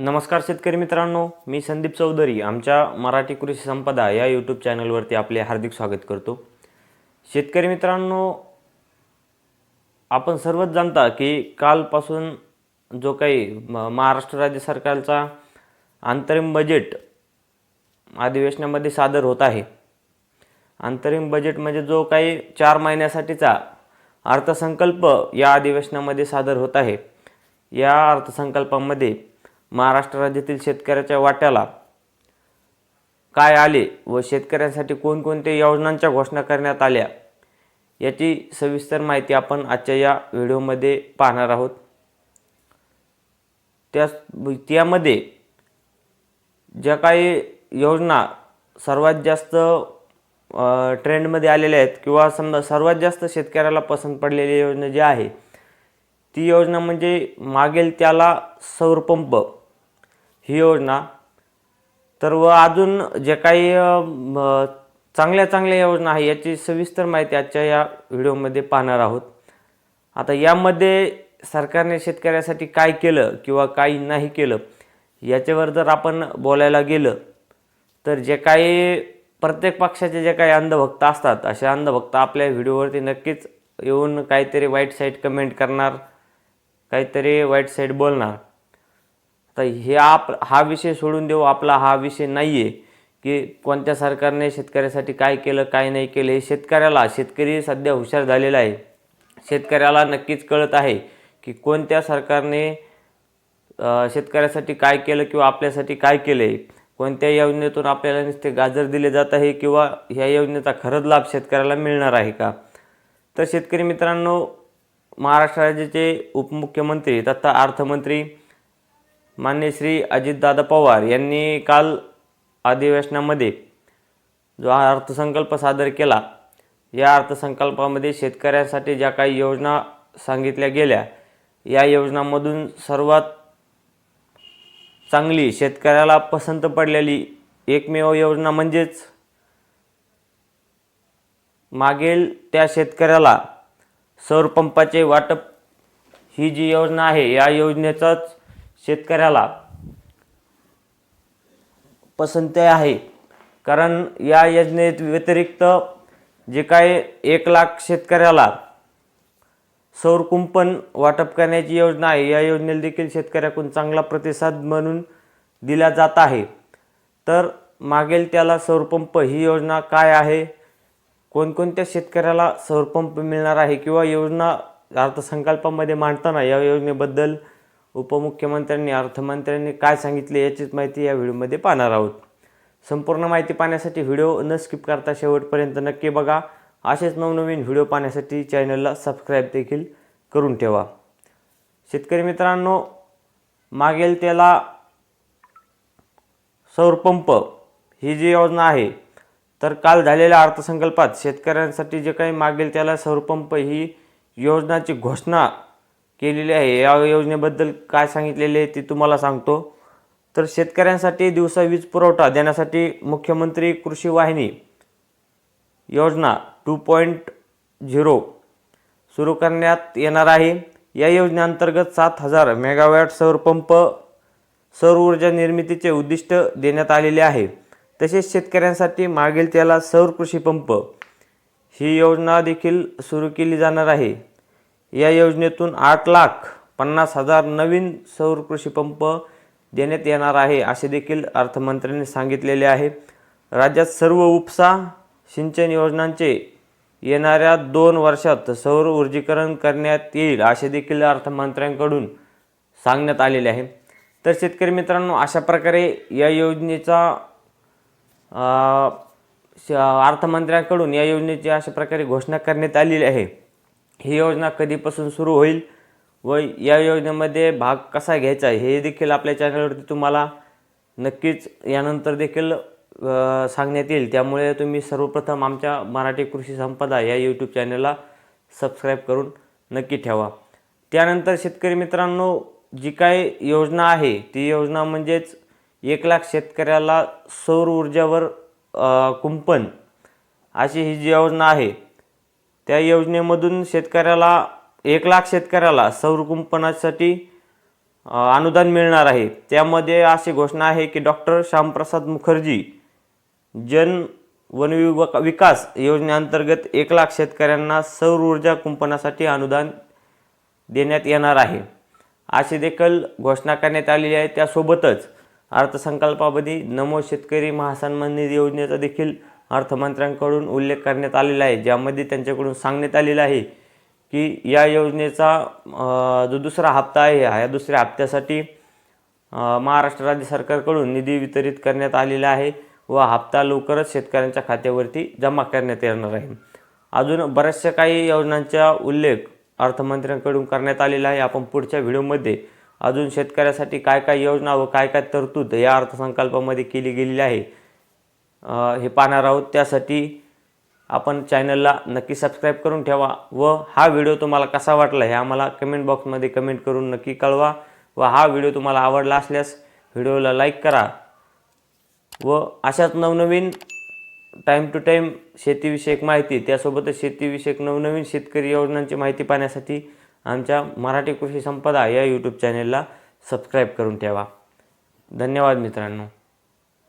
नमस्कार शेतकरी मित्रांनो मी संदीप चौधरी आमच्या मराठी कृषी संपदा या यूट्यूब चॅनलवरती आपले हार्दिक स्वागत करतो. शेतकरी मित्रांनो आपण सर्वच जाणता की कालपासून जो काही म- महाराष्ट्र राज्य सरकारचा अंतरिम बजेट अधिवेशनामध्ये सादर होत आहे. अंतरिम बजेट म्हणजे जो काही चार महिन्यासाठीचा अर्थसंकल्प या अधिवेशनामध्ये सादर होत आहे. या अर्थसंकल्पामध्ये महाराष्ट्र राज्यातील शेतकऱ्याच्या वाट्याला काय आले व शेतकऱ्यांसाठी कोणकोणत्या योजनांच्या घोषणा करण्यात आल्या याची सविस्तर माहिती आपण आजच्या या व्हिडिओमध्ये पाहणार आहोत. त्या त्यामध्ये ज्या काही योजना सर्वात जास्त ट्रेंडमध्ये आलेल्या आहेत किंवा समजा सर्वात जास्त शेतकऱ्याला पसंत पडलेली योजना जी आहे ती योजना म्हणजे मागेल त्याला सौरपंप. ही योजना. तर व अजून जे काही चांगल्या चांगल्या योजना आहे याची सविस्तर माहिती आजच्या या व्हिडिओमध्ये पाहणार आहोत. आता यामध्ये सरकारने शेतकऱ्यासाठी काय केलं किंवा काही नाही केलं याच्यावर जर आपण बोलायला गेलं तर जे काही प्रत्येक पक्षाचे जे काही अंधभक्त असतात असे अंधभक्त आपल्या व्हिडिओवरती नक्कीच येऊन काहीतरी वाईट साईड कमेंट करणार काहीतरी वाईट साईड बोलणार. तर हे आप हा विषय सोडून देऊ आपला हा विषय नाही आहे की कोणत्या सरकारने शेतकऱ्यासाठी काय केलं काय नाही केलं. हे शेतकऱ्याला शेतकरी सध्या हुशार झालेला आहे. शेतकऱ्याला नक्कीच कळत आहे की कोणत्या सरकारने शेतकऱ्यासाठी काय केलं किंवा आपल्यासाठी काय केलं आहे कोणत्या योजनेतून आपल्याला नुसते गाजर दिले जात आहे किंवा ह्या योजनेचा खरंच लाभ शेतकऱ्याला मिळणार आहे का? तर शेतकरी मित्रांनो महाराष्ट्र राज्याचे उपमुख्यमंत्री तथा अर्थमंत्री मान्य श्री अजितदादा पवार यांनी काल अधिवेशनामध्ये जो हा अर्थसंकल्प सादर केला या अर्थसंकल्पामध्ये शेतकऱ्यांसाठी ज्या काही योजना सांगितल्या गेल्या या योजनांमधून सर्वात चांगली शेतकऱ्याला पसंत पडलेली एकमेव योजना म्हणजेच मागेल त्या शेतकऱ्याला सौरपंपाचे वाटप ही जी योजना आहे या योजनेचाच शेतकऱ्याला पसंती आहे. कारण या योजनेत व्यतिरिक्त जे काही एक लाख शेतकऱ्याला सौर कुंपण वाटप करण्याची योजना आहे या योजनेला देखील शेतकऱ्याकडून चांगला प्रतिसाद म्हणून दिला जात आहे. तर मागेल त्याला सौरपंप ही योजना काय आहे? कोणकोणत्या शेतकऱ्याला सौरपंप मिळणार आहे? किंवा योजना अर्थसंकल्पामध्ये मांडताना या योजनेबद्दल उपमुख्यमंत्र्यांनी अर्थमंत्र्यांनी काय सांगितले याचीच माहिती या व्हिडिओमध्ये पाहणार आहोत. संपूर्ण माहिती पाहण्यासाठी व्हिडिओ न स्किप करता शेवटपर्यंत नक्की बघा. असेच नवनवीन व्हिडिओ पाहण्यासाठी चॅनलला सबस्क्राईब देखील करून ठेवा. शेतकरी मित्रांनो मागेल त्याला सौरपंप ही जी योजना आहे तर काल झालेल्या अर्थसंकल्पात शेतकऱ्यांसाठी जे काही मागेल त्याला सौरपंप ही योजनाची घोषणा केलेली आहे. या योजनेबद्दल काय सांगितलेले आहे ते तुम्हाला सांगतो. तर शेतकऱ्यांसाठी दिवसा वीज पुरवठा देण्यासाठी मुख्यमंत्री कृषी वाहिनी योजना टू पॉईंट झिरो सुरू करण्यात येणार आहे. या योजनेअंतर्गत सात हजार मेगावॅट सौरपंप सौर ऊर्जा निर्मितीचे उद्दिष्ट देण्यात आलेले आहे. तसेच शेतकऱ्यांसाठी मागेल त्याला सौर कृषी पंप ही योजना देखील सुरू केली जाणार आहे. या योजनेतून आठ लाख पन्नास हजार नवीन सौर कृषी पंप देण्यात येणार आहे असे देखील अर्थमंत्र्यांनी सांगितलेले आहे. राज्यात सर्व उपसा सिंचन योजनांचे येणाऱ्या दोन वर्षात सौर ऊर्जीकरण करण्यात येईल असे देखील अर्थमंत्र्यांकडून सांगण्यात आलेले आहे. तर शेतकरी मित्रांनो अशा प्रकारे या योजनेचा श- अर्थमंत्र्यांकडून या योजनेची अशा प्रकारे घोषणा करण्यात आलेली आहे. ही योजना कधीपासून सुरू होईल व या योजनेमध्ये भाग कसा घ्यायचा हे देखील आपल्या चॅनलवरती तुम्हाला नक्कीच यानंतर देखील सांगण्यात येईल. त्यामुळे तुम्ही सर्वप्रथम आमच्या मराठी कृषी संपदा या यूट्यूब चॅनलला सबस्क्राईब करून नक्की ठेवा. त्यानंतर शेतकरी मित्रांनो जी काय योजना आहे ती योजना म्हणजेच एक लाख शेतकऱ्याला सौर ऊर्जावर कुंपण अशी ही जी योजना आहे त्या योजनेमधून शेतकऱ्याला एक लाख शेतकऱ्याला सौर कुंपणासाठी अनुदान मिळणार आहे. त्यामध्ये अशी घोषणा आहे की डॉक्टर श्यामप्रसाद मुखर्जी जन वनविका विकास योजनेअंतर्गत एक लाख शेतकऱ्यांना सौर ऊर्जा कुंपणासाठी अनुदान देण्यात येणार आहे. अशी देखील घोषणा करण्यात आलेली आहे. त्यासोबतच अर्थसंकल्पामध्ये नमो शेतकरी महासन्मान निधी योजनेचा देखील अर्थमंत्र्यांकडून उल्लेख करण्यात आलेला आहे ज्यामध्ये त्यांच्याकडून सांगण्यात आलेलं आहे की या योजनेचा जो दुसरा हप्ता आहे या दुसऱ्या हप्त्यासाठी महाराष्ट्र राज्य सरकारकडून निधी वितरित करण्यात आलेला आहे व हप्ता लवकरच शेतकऱ्यांच्या खात्यावरती जमा करण्यात येणार आहे. अजून बऱ्याचशा काही योजनांचा उल्लेख अर्थमंत्र्यांकडून करण्यात आलेला आहे. आपण पुढच्या व्हिडिओमध्ये अजून शेतकऱ्यासाठी काय काय योजना व काय काय तरतूद या अर्थसंकल्पामध्ये केली गेलेली आहे हे पाहणार आहोत. त्यासाठी आपण चॅनलला नक्की सबस्क्राईब करून ठेवा व हा व्हिडिओ तुम्हाला कसा वाटला हे आम्हाला कमेंट बॉक्समध्ये कमेंट करून नक्की कळवा व हा व्हिडिओ तुम्हाला आवडला असल्यास व्हिडिओला लाईक करा व अशाच नवनवीन टाईम टू टाईम शेतीविषयक माहिती त्यासोबतच शेतीविषयक नवनवीन शेतकरी योजनांची माहिती पाहण्यासाठी आमच्या मराठी कृषी संपदा या यूट्यूब चॅनेलला सबस्क्राईब करून ठेवा. धन्यवाद मित्रांनो.